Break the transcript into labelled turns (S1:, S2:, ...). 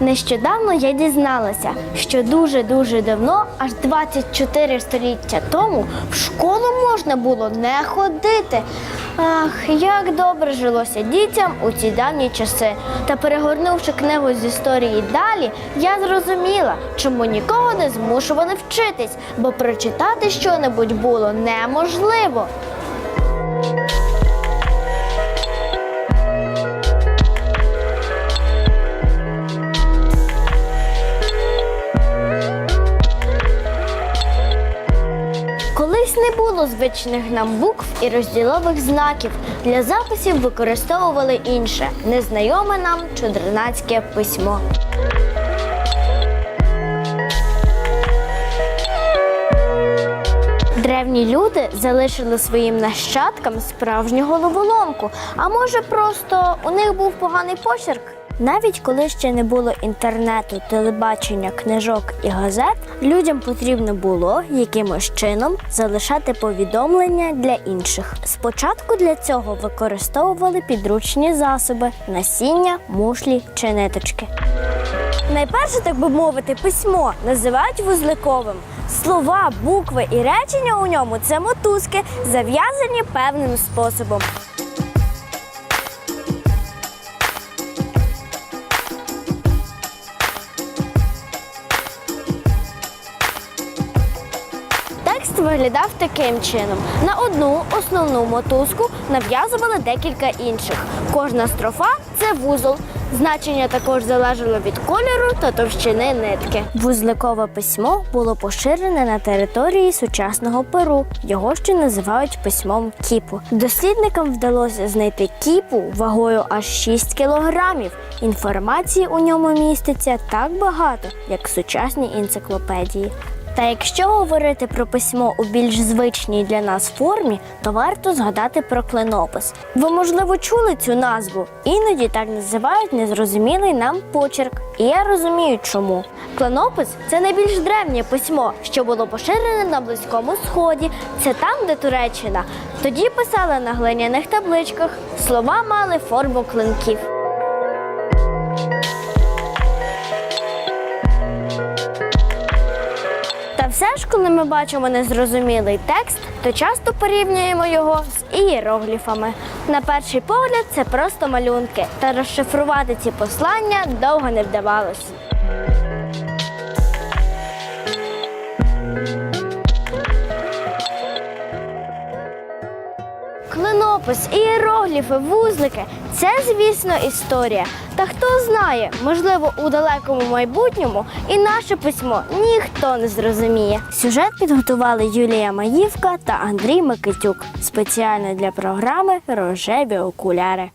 S1: Нещодавно я дізналася, що дуже-дуже давно, аж 24 століття тому, в школу можна було не ходити. Ах, як добре жилося дітям у ці давні часи. Та перегорнувши книгу з історії далі, я зрозуміла, чому нікого не змушували вчитись, бо прочитати щонебудь було неможливо. Не було звичних нам букв і розділових знаків. Для записів використовували інше незнайоме нам чудернацьке письмо. Древні люди залишили своїм нащадкам справжню головоломку. А може, просто у них був поганий почерк? Навіть коли ще не було інтернету, телебачення, книжок і газет, людям потрібно було якимось чином залишати повідомлення для інших. Спочатку для цього використовували підручні засоби, насіння, мушлі чи ниточки. Найперше, так би мовити, письмо називають вузликовим. Слова, букви і речення у ньому це мотузки, зав'язані певним способом. Текст виглядав таким чином: на одну основну мотузку нав'язували декілька інших. Кожна строфа це вузол. Значення також залежало від кольору та товщини нитки. Вузликове письмо було поширене на території сучасного Перу. Його ще називають письмом кіпу. Дослідникам вдалося знайти кіпу вагою аж 6 кілограмів. Інформації у ньому міститься так багато, як в сучасній енциклопедії. Та якщо говорити про письмо у більш звичній для нас формі, то варто згадати про клинопис. Ви, можливо, чули цю назву. Іноді так називають незрозумілий нам почерк. І я розумію, чому. Клинопис це найбільш древнє письмо, що було поширене на Близькому Сході. Це там, де Туреччина. Тоді писали на глиняних табличках. Слова мали форму клинків. Та все ж, коли ми бачимо незрозумілий текст, то часто порівнюємо його з ієрогліфами. На перший погляд, це просто малюнки, та розшифрувати ці послання довго не вдавалось. Клинопис, іерогліфи, вузлики це, звісно, історія. Та хто знає, можливо, у далекому майбутньому і наше письмо ніхто не зрозуміє. Сюжет підготували Юлія Маївка та Андрій Микитюк спеціально для програми Рожеві окуляри.